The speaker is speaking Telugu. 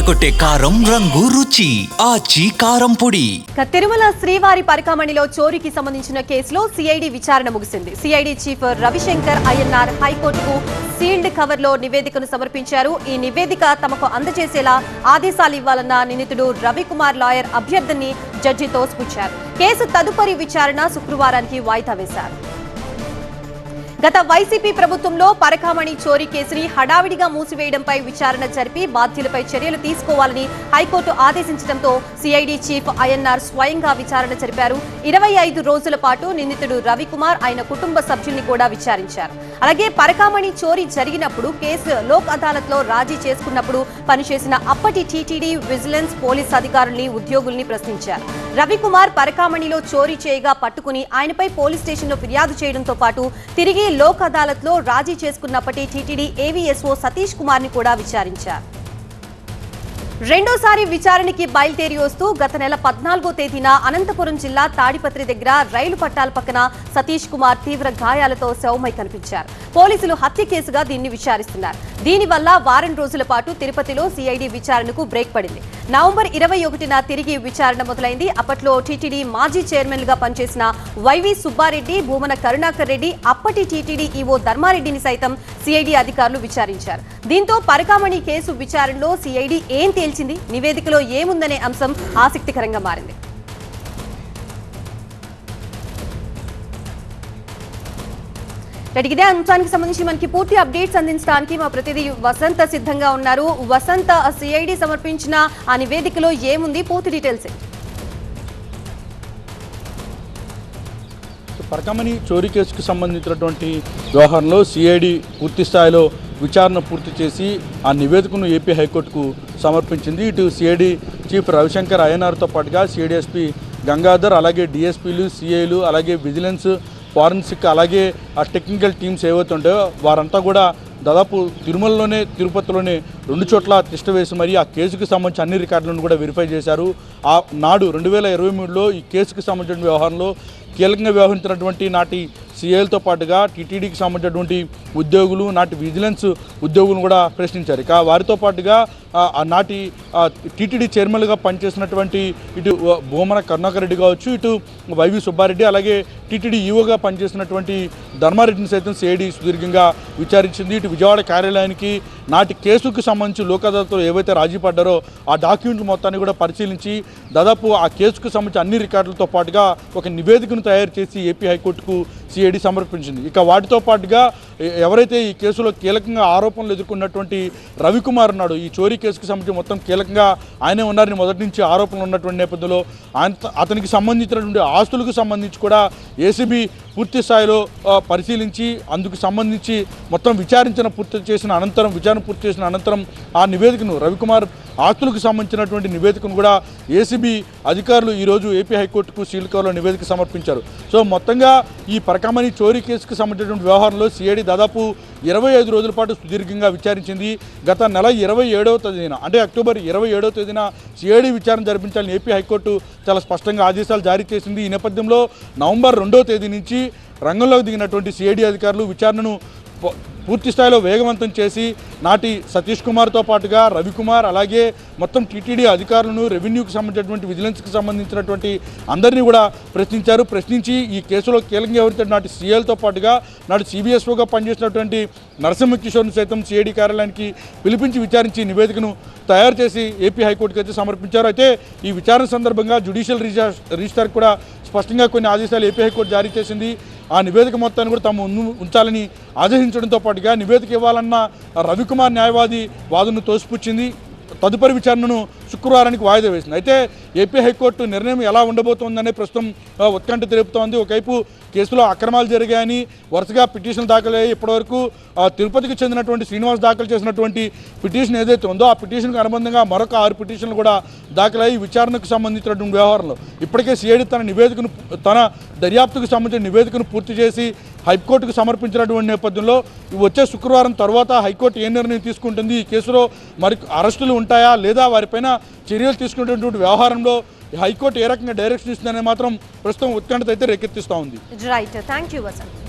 అదరగొట్టే కారం రంగు రుచి ఆచి కారం పొడి. తిరుమల శ్రీవారి పరికామణిలో చోరీకి సంబంధించిన కేసులో సిఐడి విచారణ ముగిసింది. సిఐడి చీఫ్ రవిశంకర్ అయ్యన్నార్ హైకోర్టుకు సీల్డ్ కవర్లో నివేదికను సమర్పించారు. ఈ నివేదిక తమకు అందజేసేలా ఆదేశాలు ఇవ్వాలన్న నిందితుడు రవికుమార్ లాయర్ అభ్యర్థిని జడ్జి తోసిపుచ్చారు. కేసు తదుపరి విచారణ శుక్రవారానికి వాయిదా వేశారు. గత వైసీపీ ప్రభుత్వంలో పరకామణి చోరీ కేసుని హడావిడిగా మూసివేయడంపై విచారణ జరిపి బాధ్యులపై చర్యలు తీసుకోవాలని హైకోర్టు ఆదేశించడంతో సిఐడి చీఫ్ ఐఎన్ఆర్ స్వయంగా విచారణ జరిపారు. ఇరవై ఐదు రోజుల పాటు నిందితుడు రవికుమార్ ఆయన కుటుంబ సభ్యుల్ని కూడా విచారించారు. అలాగే పరకామణి చోరీ జరిగినప్పుడు కేసు లోక్ అదాలత్లో రాజీ చేసుకున్నప్పుడు పనిచేసిన అప్పటి టీటీడీ విజిలెన్స్ పోలీస్ అధికారుల్ని ఉద్యోగుల్ని ప్రశ్నించారు. రవికుమార్ పరకామణిలో చోరీ చేయగా పట్టుకుని ఆయనపై పోలీస్ స్టేషన్లో ఫిర్యాదు చేయడంతో పాటు తిరిగి లోక్ అదాలత్లో రాజీ చేసుకున్నప్పటి టీటీడీ ఏవీఎస్ఓ సతీష్ కుమార్ని కూడా విచారించారు. రెండోసారి విచారణకి బయలుదేరి వస్తూ గత నెల పద్నాలుగో తేదీన అనంతపురం జిల్లా తాడిపత్రి దగ్గర రైలు పట్టాల పక్కన సతీష్ కుమార్ తీవ్ర గాయాలతో శవమై కనిపించారు. పోలీసులు హత్య కేసుగా దీన్ని విచారిస్తున్నారు. దీనివల్ల వారం రోజుల పాటు తిరుపతిలో సిఐడి విచారణకు బ్రేక్ పడింది. నవంబర్ ఇరవై ఒకటిన తిరిగి విచారణ మొదలైంది. అప్పట్లో టీటీడీ మాజీ చైర్మన్గా పనిచేసిన వైవి సుబ్బారెడ్డి భూమన కరుణాకర్ రెడ్డి అప్పటి టీటీడీ ఈవో ధర్మారెడ్డిని సైతం సిఐడి అధికారులు విచారించారు. దీంతో పరకామణి కేసు విచారణలో సిఐడి ఏం తేల్చింది? నివేదికలో ఏముందనే అంశం ఆసక్తికరంగా మారింది. ఇదే అంశానికి సంబంధించి మనకి పూర్తి అప్డేట్స్ అందించడానికి మా ప్రతినిధి వసంత సిద్ధంగా ఉన్నారు. వసంత సిఐడి సమర్పించిన ఆ నివేదికలో ఏముంది? పూర్తి డీటెయిల్స్. పరకమణి చోరీ కేసుకు సంబంధించినటువంటి వ్యవహారంలో సిఐడి పూర్తి స్థాయిలో విచారణ పూర్తి చేసి ఆ నివేదికను ఏపీ హైకోర్టుకు సమర్పించింది. ఇటు సిఐడి చీఫ్ రవిశంకర్ అయ్యనార్తో పాటుగా సిఐడిఎస్పీ గంగాధర్ అలాగే డిఎస్పీలు సిఐలు అలాగే విజిలెన్స్ ఫారెన్సిక్ అలాగే ఆ టెక్నికల్ టీమ్స్ ఏవైతే ఉంటాయో వారంతా కూడా దాదాపు తిరుమలలోనే తిరుపతిలోనే రెండు చోట్ల తిష్ట వేసి మరి ఆ కేసుకు సంబంధించి అన్ని రికార్డులను కూడా వెరిఫై చేశారు. ఆ నాడు రెండు వేల ఇరవై మూడులో ఈ కేసుకు సంబంధించిన వ్యవహారంలో కీలకంగా వ్యవహరించినటువంటి నాటి సీఏలతో పాటుగా టీటీడీకి సంబంధించినటువంటి ఉద్యోగులు నాటి విజిలెన్స్ ఉద్యోగులను కూడా ప్రశ్నించారు. ఇక వారితో పాటుగా ఆ, నాటి టీటీడీ చైర్మన్గా పనిచేసినటువంటి ఇటు భూమన కరుణాకర్ రెడ్డి కావచ్చు ఇటు వైవి సుబ్బారెడ్డి అలాగే టీటీడీ ఈవోగా పనిచేసినటువంటి ధర్మారెడ్డిని సైతం సిఐడి సుదీర్ఘంగా విచారించింది. ఇటు విజయవాడ కార్యాలయానికి నాటి కేసుకు సంబంధించి లోక్ అదాలత్లో ఏవైతే రాజీ పడ్డారో ఆ డాక్యుమెంట్లు మొత్తాన్ని కూడా పరిశీలించి దాదాపు ఆ కేసుకు సంబంధించి అన్ని రికార్డులతో పాటుగా ఒక నివేదికను తయారు చేసి ఏపీ హైకోర్టుకు సిఐడి సమర్పించింది. ఇక వాటితో పాటుగా ఎవరైతే ఈ కేసులో కీలకంగా ఆరోపణలు ఎదుర్కొన్నటువంటి రవికుమార్ ఉన్నాడు ఈ చోరీ కేసుకు సంబంధించి మొత్తం కీలకంగా ఆయనే ఉన్నారని మొదటి నుంచి ఆరోపణలు ఉన్నటువంటి నేపథ్యంలో ఆయన అతనికి సంబంధించినటువంటి ఆస్తులకు సంబంధించి కూడా ఏసీబీ పూర్తి స్థాయిలో పరిశీలించి అందుకు సంబంధించి మొత్తం విచారించిన పూర్తి చేసిన అనంతరం విచారణ పూర్తి చేసిన అనంతరం ఆ నివేదికను రవికుమార్ ఆస్తులకు సంబంధించినటువంటి నివేదికను కూడా ఏసీబీ అధికారులు ఈరోజు ఏపీ హైకోర్టుకు సీల్ కవర్లో నివేదిక సమర్పించారు. సో మొత్తంగా ఈ పరకమణి చోరీ కేసుకు సంబంధించినటువంటి వ్యవహారంలో సిఐడి దాదాపు ఇరవై ఐదు రోజుల పాటు సుదీర్ఘంగా విచారించింది. గత నెల ఇరవై ఏడవ తేదీన అంటే అక్టోబర్ ఇరవై ఏడవ తేదీన సిఐడి విచారణ జరిపించాలని ఏపీ హైకోర్టు చాలా స్పష్టంగా ఆదేశాలు జారీ చేసింది. ఈ నేపథ్యంలో నవంబర్ రెండవ తేదీ నుంచి రంగంలోకి దిగినటువంటి సిఐడి అధికారులు విచారణను పూర్తి స్థాయిలో వేగవంతం చేసి నాటి సతీష్ కుమార్తో పాటుగా రవికుమార్ అలాగే మొత్తం టీటీడీ అధికారులను రెవెన్యూకి సంబంధించినటువంటి విజిలెన్స్కి సంబంధించినటువంటి అందరినీ కూడా ప్రశ్నించారు. ప్రశ్నించి ఈ కేసులో కీలకంగా ఎవరితో నాటి సీఎల్తో పాటుగా నాటి సిబిఎస్ఓగా పనిచేసినటువంటి నరసింహ కిషోర్ని సైతం సిఐడి కార్యాలయానికి పిలిపించి విచారించి నివేదికను తయారు చేసి ఏపీ హైకోర్టుకి అయితే సమర్పించారు. అయితే ఈ విచారణ సందర్భంగా జ్యుడిషియల్ రిజిస్టర్ కూడా స్పష్టంగా కొన్ని ఆదేశాలు ఏపీ హైకోర్టు జారీ చేసింది. ఆ నివేదిక మొత్తాన్ని కూడా తమ ముందు ఉంచాలని ఆదేశించడంతో పాటుగా నివేదిక ఇవ్వాలన్న రవికుమార్ న్యాయవాది వాదనను తోసిపుచ్చింది. తదుపరి విచారణను శుక్రవారానికి వాయిదా వేసింది. అయితే ఏపీ హైకోర్టు నిర్ణయం ఎలా ఉండబోతోందనే ప్రస్తుతం ఉత్కంఠ తెలుపుతోంది. ఒకవైపు కేసులో అక్రమాలు జరిగాయని వరుసగా పిటిషన్లు దాఖలయ్యాయి. ఇప్పటివరకు తిరుపతికి చెందినటువంటి శ్రీనివాస్ దాఖలు చేసినటువంటి పిటిషన్ ఏదైతే ఉందో ఆ పిటిషన్కు అనుబంధంగా మరొక ఆరు పిటిషన్లు కూడా దాఖలయ్యి విచారణకు సంబంధించినటువంటి వ్యవహారంలో. ఇప్పటికే సిఐడి తన నివేదికను తన దర్యాప్తుకు సంబంధించిన నివేదికను పూర్తి చేసి హైకోర్టుకు సమర్పించినటువంటి నేపథ్యంలో వచ్చే శుక్రవారం తర్వాత హైకోర్టు ఏ నిర్ణయం తీసుకుంటుంది? ఈ కేసులో మరి అరెస్టులు ఉంటాయా? లేదా వారిపైన చర్యలు తీసుకునేటువంటి వ్యవహారంలో హైకోర్టు ఏ రకంగా డైరెక్షన్ ఇస్తుందనే మాత్రం ప్రస్తుతం ఉత్కంఠత అయితే రేకెత్తిస్తూ ఉంది. Right thank you Vasant